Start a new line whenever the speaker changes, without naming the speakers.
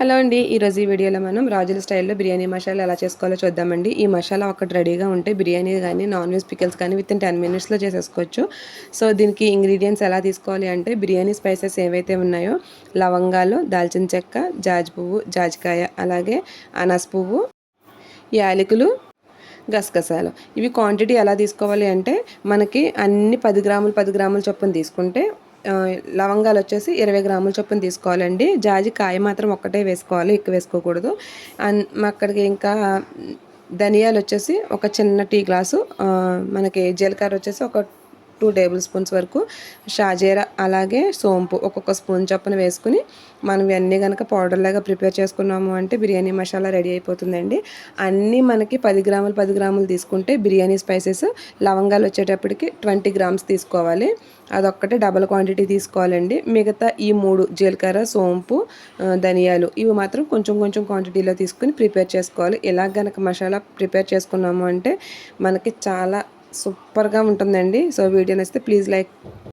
Hello అండి ఈరోజు ఈ వీడియోలో మనం రాజుల స్టైల్లో బిర్యానీ మసాలా ఎలా చేసుకోవాలో చూద్దామండి. ఈ మసాలా ఒకటి రెడీగా ఉంటే బిర్యానీ కానీ నాన్ వెజ్ పికల్స్ కానీ విత్ ఇన్ టెన్ మినిట్స్లో చేసేసుకోవచ్చు. సో దీనికి ఇంగ్రీడియంట్స్ ఎలా తీసుకోవాలి అంటే బిర్యానీ స్పైసెస్ ఏవైతే ఉన్నాయో లవంగాలు దాల్చిన చెక్క జాజి పువ్వు జాజికాయ అలాగే అనాస్ పువ్వు యాలకులు గసగసాలు. ఇవి క్వాంటిటీ ఎలా తీసుకోవాలి అంటే మనకి అన్ని పది గ్రాములు పది గ్రాముల చొప్పున తీసుకుంటే లవంగాలు వచ్చేసి ఇరవై గ్రాముల చొప్పున తీసుకోవాలండి. జాజి కాయ మాత్రం ఒక్కటే వేసుకోవాలి ఎక్కువ వేసుకోకూడదు. అక్కడికి ఇంకా ధనియాలు వచ్చేసి ఒక చిన్న టీ గ్లాసు మనకి జీలకర్ర వచ్చేసి ఒక టూ టేబుల్ స్పూన్స్ వరకు షాజీరా అలాగే సోంపు ఒక్కొక్క స్పూన్ చొప్పున వేసుకుని మనం ఇవన్నీ కనుక పౌడర్లాగా ప్రిపేర్ చేసుకున్నాము అంటే బిర్యానీ మసాలా రెడీ అయిపోతుందండి. అన్నీ మనకి పది గ్రాములు పది గ్రాములు తీసుకుంటే బిర్యానీ స్పైసెస్ లవంగాలు వచ్చేటప్పటికి ట్వంటీ గ్రామ్స్ తీసుకోవాలి. అదొక్కటే డబల్ క్వాంటిటీ తీసుకోవాలండి. మిగతా ఈ మూడు జీలకర్ర సోంపు ధనియాలు ఇవి మాత్రం కొంచెం కొంచెం క్వాంటిటీలో తీసుకుని ప్రిపేర్ చేసుకోవాలి. ఇలా గనక మసాలా ప్రిపేర్ చేసుకున్నాము అంటే మనకి చాలా సూపర్గా ఉంటుందండి. సో వీడియో నచ్చితే ప్లీజ్ లైక్